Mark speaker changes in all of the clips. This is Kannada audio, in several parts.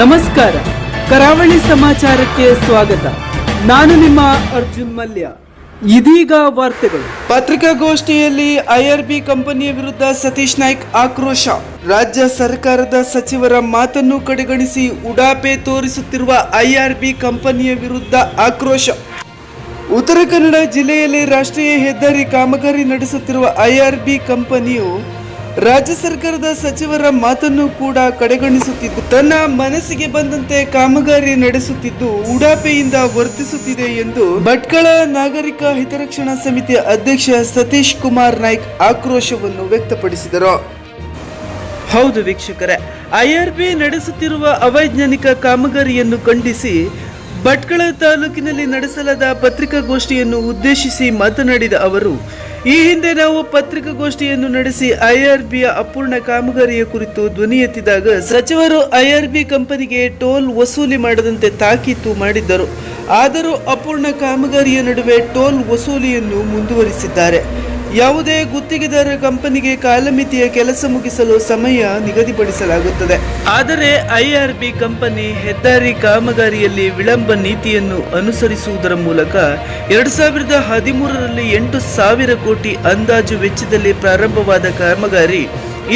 Speaker 1: ನಮಸ್ಕಾರ. ಕರಾವಳಿ ಸಮಾಚಾರಕ್ಕೆ ಸ್ವಾಗತ. ನಾನು ನಿಮ್ಮ ಅರ್ಜುನ್ ಮಲ್ಯ. ಇದೀಗ ವಾರ್ತೆಗಳು. ಪತ್ರಿಕಾಗೋಷ್ಠಿಯಲ್ಲಿ ಐಆರ್ಬಿ ಕಂಪನಿಯ ವಿರುದ್ಧ ಸತೀಶ್ ನಾಯ್ಕ್ ಆಕ್ರೋಶ. ರಾಜ್ಯ ಸರ್ಕಾರದ ಸಚಿವರ ಮಾತನ್ನು ಕಡೆಗಣಿಸಿ ಉಡಾಪೆ ತೋರಿಸುತ್ತಿರುವ ಐಆರ್ಬಿ ಕಂಪನಿಯ ವಿರುದ್ಧ ಆಕ್ರೋಶ. ಉತ್ತರ ಕನ್ನಡ ಜಿಲ್ಲೆಯಲ್ಲಿ ರಾಷ್ಟ್ರೀಯ ಹೆದ್ದಾರಿ ಕಾಮಗಾರಿ ನಡೆಸುತ್ತಿರುವ ಐಆರ್ಬಿ ಕಂಪನಿಯು ರಾಜ್ಯ ಸರ್ಕಾರದ ಸಚಿವರ ಮಾತನ್ನು ಕೂಡ ಕಡೆಗಣಿಸುತ್ತಿದ್ದು, ತನ್ನ ಮನಸ್ಸಿಗೆ ಬಂದಂತೆ ಕಾಮಗಾರಿ ನಡೆಸುತ್ತಿದ್ದು, ಉಡಾಪೆಯಿಂದ ವರ್ತಿಸುತ್ತಿದೆ ಎಂದು ಭಟ್ಕಳ ನಾಗರಿಕ ಹಿತರಕ್ಷಣಾ ಸಮಿತಿ ಅಧ್ಯಕ್ಷ ಸತೀಶ್ ಕುಮಾರ್ ನಾಯ್ಕ್ ಆಕ್ರೋಶವನ್ನು ವ್ಯಕ್ತಪಡಿಸಿದರು. ಹೌದು ವೀಕ್ಷಕರೇ ಐಆರ್ಬಿ ನಡೆಸುತ್ತಿರುವ ಅವೈಜ್ಞಾನಿಕ ಕಾಮಗಾರಿಯನ್ನು ಖಂಡಿಸಿ ಭಟ್ಕಳ ತಾಲೂಕಿನಲ್ಲಿ ನಡೆಸಲಾದ ಪತ್ರಿಕಾಗೋಷ್ಠಿಯನ್ನು ಉದ್ದೇಶಿಸಿ ಮಾತನಾಡಿದ ಅವರು, ಈ ಹಿಂದೆ ನಾವು ಪತ್ರಿಕಾಗೋಷ್ಠಿಯನ್ನು ನಡೆಸಿ ಐಆರ್ಬಿಯ ಅಪೂರ್ಣ ಕಾಮಗಾರಿಯ ಕುರಿತು ಧ್ವನಿ ಎತ್ತಿದಾಗ ಸಚಿವರು ಐಆರ್ಬಿ ಕಂಪನಿಗೆ ಟೋಲ್ ವಸೂಲಿ ಮಾಡದಂತೆ ತಾಕೀತು ಮಾಡಿದ್ದರು. ಆದರೂ ಅಪೂರ್ಣ ಕಾಮಗಾರಿಯ ನಡುವೆ ಟೋಲ್ ವಸೂಲಿಯನ್ನು ಮುಂದುವರಿಸಿದ್ದಾರೆ. ಯಾವುದೇ ಗುತ್ತಿಗೆದಾರ ಕಂಪನಿಗೆ ಕಾಲಮಿತಿಯ ಕೆಲಸ ಮುಗಿಸಲು ಸಮಯ ನಿಗದಿಪಡಿಸಲಾಗುತ್ತದೆ. ಆದರೆ ಐಆರ್ಬಿ ಕಂಪನಿ ಹೆದ್ದಾರಿ ಕಾಮಗಾರಿಯಲ್ಲಿ ವಿಳಂಬ ನೀತಿಯನ್ನು ಅನುಸರಿಸುವುದರ ಮೂಲಕ ಎರಡು ಸಾವಿರದ ಹದಿಮೂರರಲ್ಲಿ ಎಂಟು ಸಾವಿರ ಕೋಟಿ ಅಂದಾಜು ವೆಚ್ಚದಲ್ಲಿ ಪ್ರಾರಂಭವಾದ ಕಾಮಗಾರಿ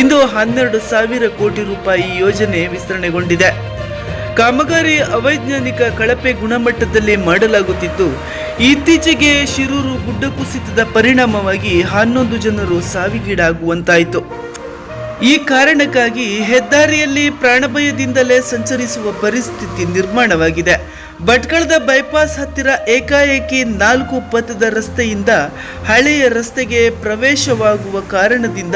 Speaker 1: ಇಂದು ಹನ್ನೆರಡು ಸಾವಿರ ಕೋಟಿ ರೂಪಾಯಿ ಯೋಜನೆ ವಿಸ್ತರಣೆಗೊಂಡಿದೆ. ಕಾಮಗಾರಿ ಅವೈಜ್ಞಾನಿಕ ಕಳಪೆ ಗುಣಮಟ್ಟದಲ್ಲಿ ಮಾಡಲಾಗುತ್ತಿದ್ದು ಇತ್ತೀಚೆಗೆ ಶಿರೂರು ಗುಡ್ಡ ಕುಸಿತದ ಪರಿಣಾಮವಾಗಿ ಹನ್ನೊಂದು ಜನರು ಸಾವಿಗೀಡಾಗುವಂತಾಯಿತು. ಈ ಕಾರಣಕ್ಕಾಗಿ ಹೆದ್ದಾರಿಯಲ್ಲಿ ಪ್ರಾಣಭಯದಿಂದಲೇ ಸಂಚರಿಸುವ ಪರಿಸ್ಥಿತಿ ನಿರ್ಮಾಣವಾಗಿದೆ. ಭಟ್ಕಳದ ಬೈಪಾಸ್ ಹತ್ತಿರ ಏಕಾಏಕಿ ನಾಲ್ಕು ಪಥದ ರಸ್ತೆಯಿಂದ ಹಳೆಯ ರಸ್ತೆಗೆ ಪ್ರವೇಶವಾಗುವ ಕಾರಣದಿಂದ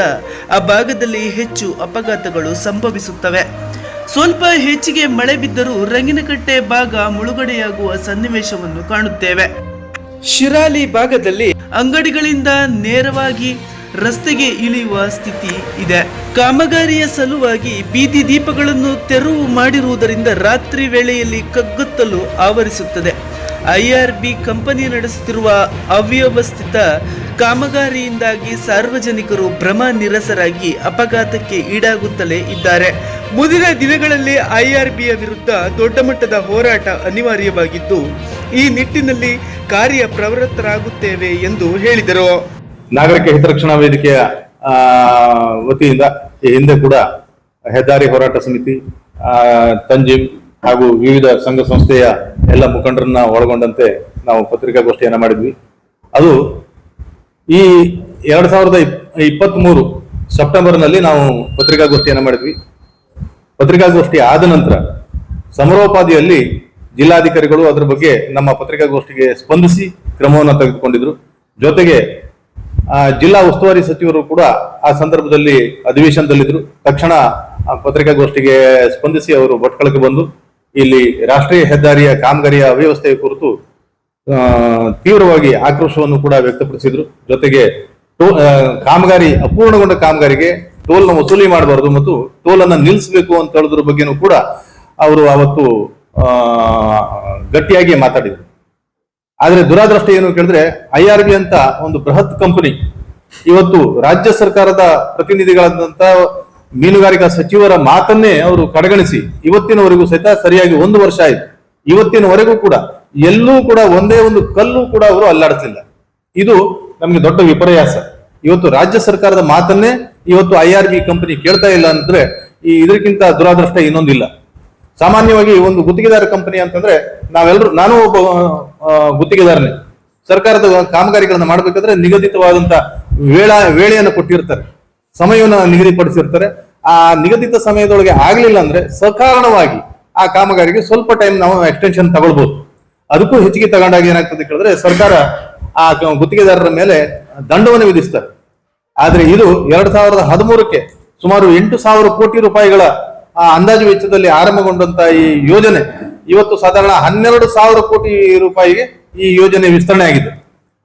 Speaker 1: ಆ ಭಾಗದಲ್ಲಿ ಹೆಚ್ಚು ಅಪಘಾತಗಳು ಸಂಭವಿಸುತ್ತವೆ. ಸ್ವಲ್ಪ ಹೆಚ್ಚಿಗೆ ಮಳೆ ಬಿದ್ದರೂ ರಂಗಿನಕಟ್ಟೆ ಭಾಗ ಮುಳುಗಡೆಯಾಗುವ ಸನ್ನಿವೇಶವನ್ನು ಕಾಣುತ್ತೇವೆ. ಶಿರಾಲಿ ಭಾಗದಲ್ಲಿ ಅಂಗಡಿಗಳಿಂದ ನೇರವಾಗಿ ರಸ್ತೆಗೆ ಇಳಿಯುವ ಸ್ಥಿತಿ ಇದೆ. ಕಾಮಗಾರಿಯ ಸಲುವಾಗಿ ಬೀದಿ ದೀಪಗಳನ್ನು ತೆರವು ಮಾಡಿರುವುದರಿಂದ ರಾತ್ರಿ ವೇಳೆಯಲ್ಲಿ ಕಗ್ಗತ್ತಲು ಆವರಿಸುತ್ತದೆ. ಐಆರ್ಬಿ ಕಂಪನಿ ನಡೆಸುತ್ತಿರುವ ಅವ್ಯವಸ್ಥಿತ ಕಾಮಗಾರಿಯಿಂದಾಗಿ ಸಾರ್ವಜನಿಕರು ಭ್ರಮ ನಿರಸರಾಗಿ ಅಪಘಾತಕ್ಕೆ ಈಡಾಗುತ್ತಲೇ ಇದ್ದಾರೆ. ಮುಂದಿನ ದಿನಗಳಲ್ಲಿ ಐಆರ್ಬಿಯ ವಿರುದ್ಧ ದೊಡ್ಡ ಮಟ್ಟದ ಹೋರಾಟ ಅನಿವಾರ್ಯವಾಗಿದ್ದು ಈ ನಿಟ್ಟಿನಲ್ಲಿ ಕಾರ್ಯ ಪ್ರವೃತ್ತರಾಗುತ್ತೇವೆ ಎಂದು ಹೇಳಿದರು.
Speaker 2: ನಾಗರಿಕ ಹಿತರಕ್ಷಣಾ ವೇದಿಕೆಯ ವತಿಯಿಂದ ಹಿಂದೆ ಕೂಡ ಹೆದ್ದಾರಿ ಹೋರಾಟ ಸಮಿತಿ ತಂಜಿಮ್ ಹಾಗೂ ವಿವಿಧ ಸಂಘ ಸಂಸ್ಥೆಯ ಎಲ್ಲ ಮುಖಂಡರನ್ನ ಒಳಗೊಂಡಂತೆ ನಾವು ಪತ್ರಿಕಾಗೋಷ್ಠಿಯನ್ನು ಮಾಡಿದ್ವಿ. ಅದು ಈ ಎರಡ್ ಸಾವಿರದ ಇಪ್ಪತ್ತ್ ಮೂರು ಸೆಪ್ಟೆಂಬರ್ನಲ್ಲಿ ನಾವು ಪತ್ರಿಕಾಗೋಷ್ಠಿಯನ್ನು ಮಾಡಿದ್ವಿ. ಪತ್ರಿಕಾಗೋಷ್ಠಿ ಆದ ನಂತರ ಸಮರೋಪಾದಿಯಲ್ಲಿ ಜಿಲ್ಲಾಧಿಕಾರಿಗಳು ಅದರ ಬಗ್ಗೆ ನಮ್ಮ ಪತ್ರಿಕಾಗೋಷ್ಠಿಗೆ ಸ್ಪಂದಿಸಿ ಕ್ರಮವನ್ನು ತೆಗೆದುಕೊಂಡಿದ್ರು. ಜೊತೆಗೆ ಜಿಲ್ಲಾ ಉಸ್ತುವಾರಿ ಸಚಿವರು ಕೂಡ ಆ ಸಂದರ್ಭದಲ್ಲಿ ಅಧಿವೇಶನದಲ್ಲಿದ್ದರು ತಕ್ಷಣ ಪತ್ರಿಕಾಗೋಷ್ಠಿಗೆ ಸ್ಪಂದಿಸಿ ಅವರು ಭಟ್ಕಳಕ್ಕೆ ಬಂದು, ಇಲ್ಲಿ ರಾಷ್ಟ್ರೀಯ ಹೆದ್ದಾರಿಯ ಕಾಮಗಾರಿಯ ಅವ್ಯವಸ್ಥೆಯ ಕುರಿತು ತೀವ್ರವಾಗಿ ಆಕ್ರೋಶವನ್ನು ಕೂಡ ವ್ಯಕ್ತಪಡಿಸಿದ್ರು. ಜೊತೆಗೆ ಕಾಮಗಾರಿ, ಅಪೂರ್ಣಗೊಂಡ ಕಾಮಗಾರಿಗೆ ಟೋಲ್ನ ವಸೂಲಿ ಮಾಡಬಾರದು ಮತ್ತು ಟೋಲನ್ನು ನಿಲ್ಲಿಸಬೇಕು ಅಂತ ಹೇಳೋದ್ರ ಬಗ್ಗೆನೂ ಕೂಡ ಅವರು ಅವತ್ತು ಗಟ್ಟಿಯಾಗಿ ಮಾತಾಡಿದರು. ಆದರೆ ದುರಾದೃಷ್ಟ ಏನು ಕೇಳಿದ್ರೆ ಐ ಆರ್ ಬಿ ಅಂತ ಒಂದು ಬೃಹತ್ ಕಂಪನಿ ಇವತ್ತು ರಾಜ್ಯ ಸರ್ಕಾರದ ಪ್ರತಿನಿಧಿಗಳಾದಂತ ಮೀನುಗಾರಿಕಾ ಸಚಿವರ ಮಾತನ್ನೇ ಅವರು ಕಡೆಗಣಿಸಿ ಇವತ್ತಿನವರೆಗೂ ಸಹಿತ ಸರಿಯಾಗಿ ಒಂದು ವರ್ಷ ಆಯ್ತು. ಇವತ್ತಿನವರೆಗೂ ಕೂಡ ಎಲ್ಲೂ ಕೂಡ ಒಂದೇ ಒಂದು ಕಲ್ಲು ಕೂಡ ಅವರು ಅಲ್ಲಾಡ್ತಿಲ್ಲ ಇದು ನಮಗೆ ದೊಡ್ಡ ವಿಪರ್ಯಾಸ. ಇವತ್ತು ರಾಜ್ಯ ಸರ್ಕಾರದ ಮಾತನ್ನೇ ಇವತ್ತು ಐ ಆರ್ ಬಿ ಕಂಪನಿ ಕೇಳ್ತಾ ಇಲ್ಲ ಅಂದ್ರೆ ಈ ಇದಕ್ಕಿಂತ ದುರಾದೃಷ್ಟ ಇನ್ನೊಂದಿಲ್ಲ. ಸಾಮಾನ್ಯವಾಗಿ ಒಂದು ಗುತ್ತಿಗೆದಾರ ಕಂಪನಿ ಅಂತಂದ್ರೆ ನಾವೆಲ್ಲರೂ ನಾನು ಒಬ್ಬ ಗುತ್ತಿಗೆದಾರನೇ. ಸರ್ಕಾರದ ಕಾಮಗಾರಿಗಳನ್ನ ಮಾಡಬೇಕಾದ್ರೆ ನಿಗದಿತವಾದಂತ ವೇಳ, ವೇಳೆಯನ್ನು ಕೊಟ್ಟಿರ್ತಾರೆ. ಸಮಯವನ್ನು ನಿಗದಿಪಡಿಸಿರ್ತಾರೆ. ಆ ನಿಗದಿತ ಸಮಯದೊಳಗೆ ಆಗಲಿಲ್ಲ ಅಂದ್ರೆ ಸಕಾರಣವಾಗಿ ಆ ಕಾಮಗಾರಿಗೆ ಸ್ವಲ್ಪ ಟೈಮ್ ನಾವು ಎಕ್ಸ್ಟೆನ್ಷನ್ ತಗೊಳ್ಬಹುದು ಅದಕ್ಕೂ ಹೆಚ್ಚಿಗೆ ತಗೊಂಡಾಗ ಏನಾಗ್ತದೆ ಕೇಳಿದ್ರೆ ಸರ್ಕಾರ ಆ ಗುತ್ತಿಗೆದಾರರ ಮೇಲೆ ದಂಡವನ್ನು ವಿಧಿಸ್ತಾರೆ. ಆದ್ರೆ ಇದು ಎರಡ್ ಸಾವಿರದ ಹದಿಮೂರಕ್ಕೆ ಸುಮಾರು ಎಂಟು ಸಾವಿರ ಕೋಟಿ ರೂಪಾಯಿಗಳ ಆ ಅಂದಾಜು ವೆಚ್ಚದಲ್ಲಿ ಆರಂಭಗೊಂಡಂತ ಈ ಯೋಜನೆ ಇವತ್ತು ಸಾಧಾರಣ ಹನ್ನೆರಡು ಸಾವಿರ ಕೋಟಿ ರೂಪಾಯಿಗೆ ಈ ಯೋಜನೆ ವಿಸ್ತರಣೆ ಆಗಿದೆ.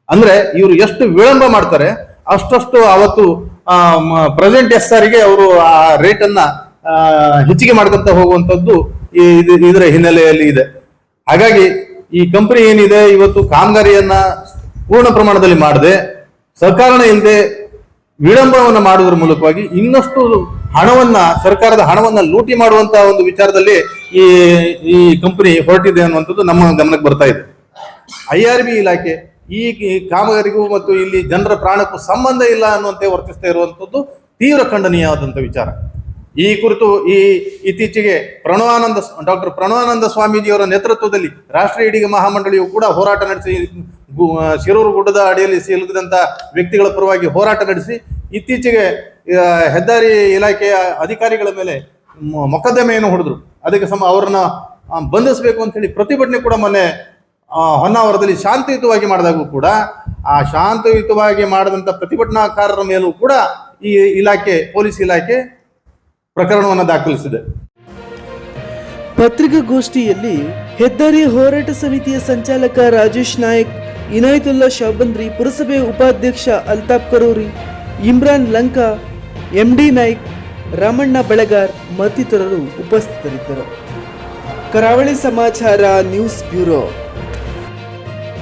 Speaker 2: ಅಂದ್ರೆ ಇವರು ಎಷ್ಟು ವಿಳಂಬ ಮಾಡ್ತಾರೆ, ಅಷ್ಟಷ್ಟು ಅವತ್ತು ಪ್ರೆಸೆಂಟ್ ಎಸ್ ಆರ್ಗೆ ಅವರು ಆ ರೇಟ್ ಅನ್ನ ಹೆಚ್ಚಿಗೆ ಮಾಡ್ಕೊಂತ ಹೋಗುವಂತದ್ದು ಇದರ ಹಿನ್ನೆಲೆಯಲ್ಲಿ ಇದೆ. ಹಾಗಾಗಿ ಈ ಕಂಪನಿ ಏನಿದೆ, ಇವತ್ತು ಕಾಮಗಾರಿಯನ್ನ ಪೂರ್ಣ ಪ್ರಮಾಣದಲ್ಲಿ ಮಾಡದೆ, ಸರ್ಕಾರನ ಇಲ್ಲದೆ ವಿಳಂಬವನ್ನು ಮಾಡುವುದರ ಮೂಲಕವಾಗಿ ಇನ್ನಷ್ಟು ಹಣವನ್ನ, ಸರ್ಕಾರದ ಹಣವನ್ನ ಲೂಟಿ ಮಾಡುವಂತಹ ಒಂದು ವಿಚಾರದಲ್ಲಿ ಈ ಈ ಕಂಪನಿ ಹೊರಟಿದೆ ಅನ್ನುವಂಥದ್ದು ನಮ್ಮ ಗಮನಕ್ಕೆ ಬರ್ತಾ ಇದೆ. ಐ ಆರ್ ಬಿ ಇಲಾಖೆ, ಈ ಕಾಮಗಾರಿಗೂ ಮತ್ತು ಇಲ್ಲಿ ಜನರ ಪ್ರಾಣಕ್ಕೂ ಸಂಬಂಧ ಇಲ್ಲ ಅನ್ನುವಂತೆ ವರ್ತಿಸ್ತಾ ಇರುವಂಥದ್ದು ತೀವ್ರ ಖಂಡನೀಯವಾದಂಥ ವಿಚಾರ. ಈ ಕುರಿತು ಈ, ಇತ್ತೀಚೆಗೆ ಪ್ರಣವಾನಂದ ಡಾಕ್ಟರ್ ಪ್ರಣವಾನಂದ ಸ್ವಾಮೀಜಿಯವರ ನೇತೃತ್ವದಲ್ಲಿ ರಾಷ್ಟ್ರೀಯ ಇಡೀ ಮಹಾಮಂಡಳಿಯು ಕೂಡ ಹೋರಾಟ ನಡೆಸಿ ಶಿರೂರು ಗುಡ್ಡದ ಅಡಿಯಲ್ಲಿ ಸಿಲುಕಿದಂಥ ವ್ಯಕ್ತಿಗಳ ಪರವಾಗಿ ಹೋರಾಟ ನಡೆಸಿ ಇತ್ತೀಚೆಗೆ ಹೆದ್ದಾರಿ ಇಲಾಖೆಯ ಅಧಿಕಾರಿಗಳ ಮೇಲೆ ಮೊಕದ್ದಮೆಯನ್ನು ಹೊಡೆದ್ರು. ಅದಕ್ಕೆ ಸಮ, ಅವರನ್ನ ಬಂಧಿಸಬೇಕು ಅಂತ ಹೇಳಿ ಪ್ರತಿಭಟನೆ ಕೂಡ ಮೊನ್ನೆ ಹೊನ್ನಾವರದಲ್ಲಿ ಶಾಂತಿಯುತವಾಗಿ ಮಾಡಿದಾಗೂ ಕೂಡ, ಆ ಶಾಂತಿಯುತವಾಗಿ ಮಾಡಿದಂಥ ಪ್ರತಿಭಟನಾಕಾರರ ಮೇಲೂ ಕೂಡ ಈ ಇಲಾಖೆ, ಪೊಲೀಸ್ ಇಲಾಖೆ ಪ್ರಕರಣವನ್ನು ದಾಖಲಿಸಿದೆ.
Speaker 1: ಪತ್ರಿಕಾಗೋಷ್ಠಿಯಲ್ಲಿ ಹೆದ್ದಾರಿ ಹೋರಾಟ ಸಮಿತಿಯ ಸಂಚಾಲಕ ರಾಜೇಶ್ ನಾಯಕ್, ಇನಾಯತುಲ್ಲಾ ಶಾಬಂದ್ರಿ ಪುರಸಭೆ ಉಪಾಧ್ಯಕ್ಷ ಅಲ್ತಾಫ್ ಕರೂರಿ ಇಮ್ರಾನ್ ಲಂಕಾ ಎಂಡಿ ನಾಯ್ಕ್ ರಾಮಣ್ಣ ಬೆಳಗಾರ್ ಮತ್ತಿತರರು ಉಪಸ್ಥಿತರಿದ್ದರು. ಕರಾವಳಿ ಸಮಾಚಾರ ನ್ಯೂಸ್ ಬ್ಯೂರೋ.